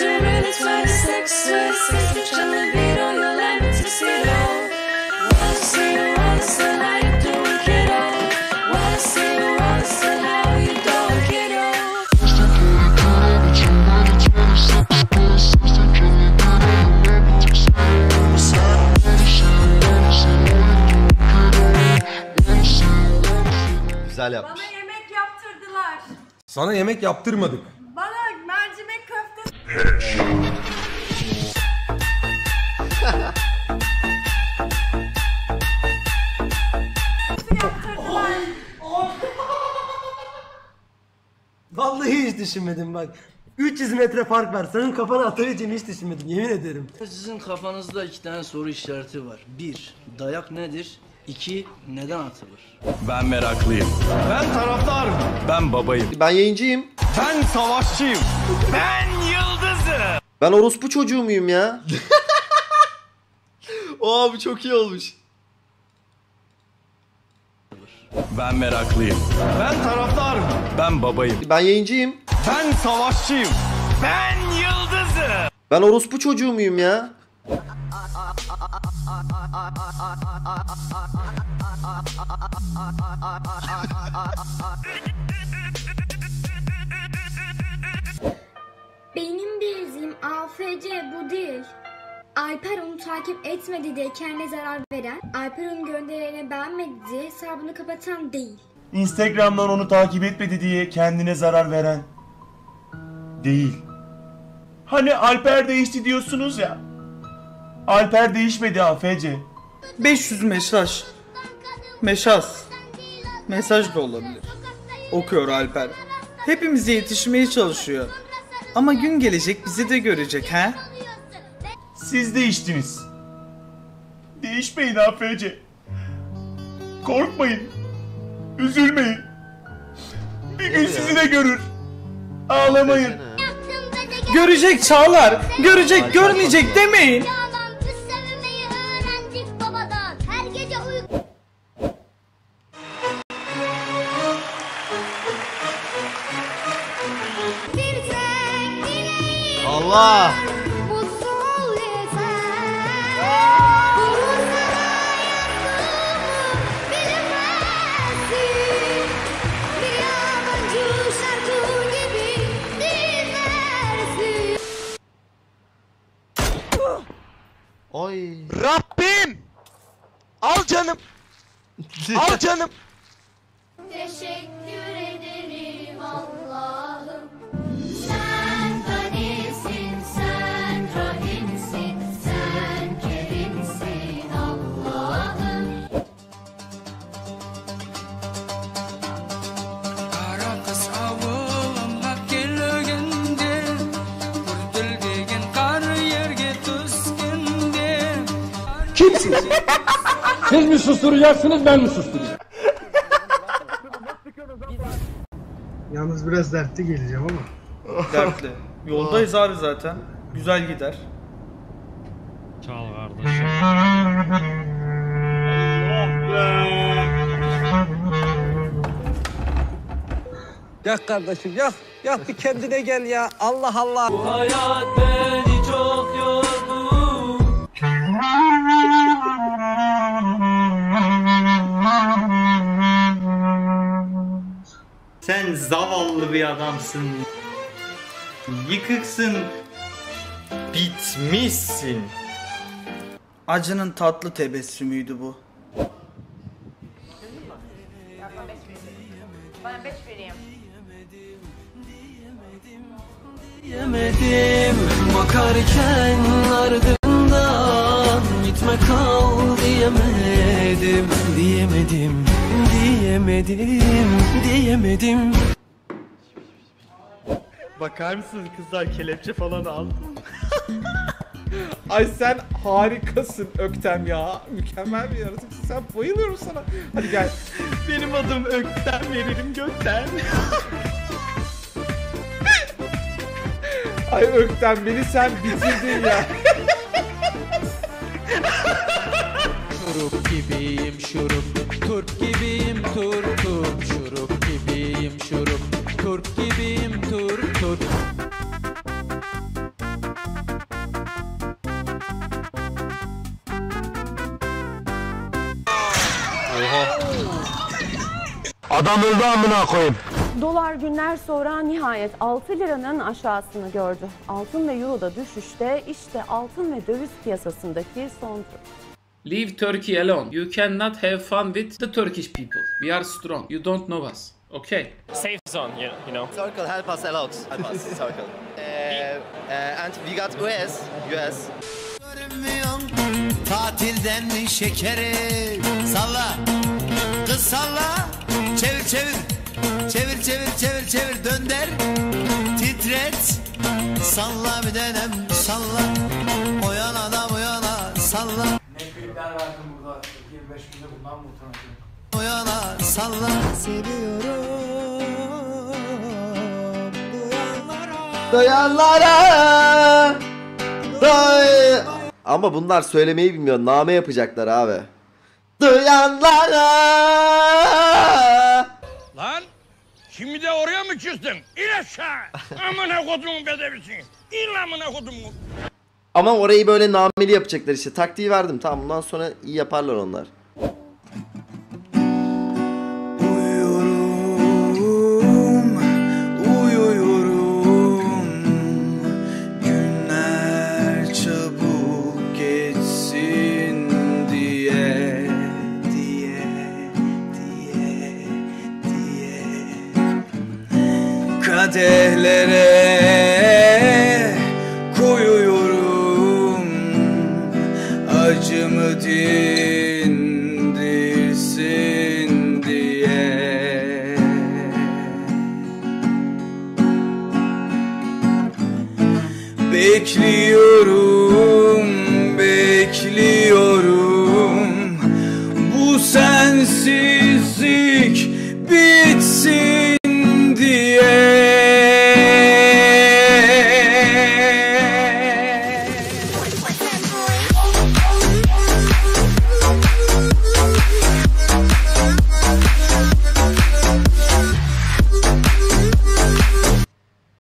you really 26, 26 Trying to beat all your limits to see it all Wanna see you, wanna see how you doing, kiddo Wanna see you, wanna see how you doing, kiddo Güzel yapmış. Bana yemek yaptırdılar. Sana yemek yaptırmadık. Yaptırdılar. Vallahi hiç düşünmedim bak. 300 metre fark var. Senin kafana atabileceğini hiç düşünmedim yemin ederim. Sizin kafanızda iki tane soru işareti var. Bir, dayak nedir? İki, neden atılır? Ben meraklıyım. Ben taraftarım. Ben babayım. Ben yayıncıyım. Ben savaşçıyım. Ben yıldızım. Ben orospu çocuğu muyum ya? Oo bu çok iyi olmuş. Ben meraklıyım. Ben taraftarım. Ben babayım. Ben yayıncıyım. Ben savaşçıyım. Ben yıldızım. Ben orospu çocuğu muyum ya? AFC bu değil. Alper onu takip etmedi diye kendine zarar veren, Alper onun gönderilerini beğenmedi diye hesabını kapatan değil. Instagram'dan onu takip etmedi diye kendine zarar veren değil. Hani Alper değişti diyorsunuz ya. Alper değişmedi AFC. 500 mesaj. Meşaz. Mesaj da olabilir. Okuyor Alper. Hepimize yetişmeye çalışıyor. Ama gün gelecek bizi de görecek ha? Siz değiştiniz. Değişmeyin AFC. Korkmayın. Üzülmeyin. Bir gün sizi de görür. Ağlamayın. Görecek Çağlar. Görecek görmeyecek demeyin. Oy. Rabbim. Al canım. Al canım. Teşekkür Kimsiniz? Siz mi susturacaksınız ben mi susturacağım? Yalnız biraz dertli geleceğim ama. Dertli. Yoldayız abi zaten. Güzel gider. Yak kardeşim yak. Yak bir kendine gel ya. Allah Allah. Hayat beni Sen zavallı bir adamsın. Yıkıksın. Bitmişsin. Acının tatlı tebessümüydü bu. Bana 5 vereyim. Diyemedim bakarken ardından gitme kal diyemedim diyemedim diyemedim diyemedim Bakar mısınız kızlar kelepçe falan aldım. Ay sen harikasın Öktem ya. Mükemmel bir yaratıksın. Sen bayılıyorum sana. Hadi gel. Benim adım Öktem veririm gökten. Ay Öktem beni sen bitirdin ya. Şurup gibiyim şurup Turp gibiyim tur turp. Şurup gibiyim şurup. Turp gibiyim tur turp. Adam öldü amına koyayım. Dolar günler sonra nihayet 6 liranın aşağısını gördü. Altın ve euro da düşüşte işte altın ve döviz piyasasındaki son Leave Turkey alone. You cannot have fun with the Turkish people. We are strong. You don't know us. Okay. Safe zone, you, you know. Circle help us a lot. Help us. Circle. Uh, uh, and we got US. US. Tatilden mi şekeri Salla Kız salla Çevir çevir Çevir çevir çevir çevir dönder Titret Salla bir denem salla O yana da bu yana salla Ne klipler verdim burada. 25 günde bundan mı utanacağım? O yana salla Dayanlara. Day. Ama bunlar söylemeyi bilmiyor. Name yapacaklar abi. Duyanlara. Lan şimdi de oraya mı küstün? İn aşağı. Amına kodumun bedevisi. İn amına kodumun. Ama orayı böyle nameli yapacaklar işte. Taktiği verdim. Tamam bundan sonra iyi yaparlar onlar. Kadehlere Acımı dindirsin diye. Bekliyorum, bekliyorum. Bu sensin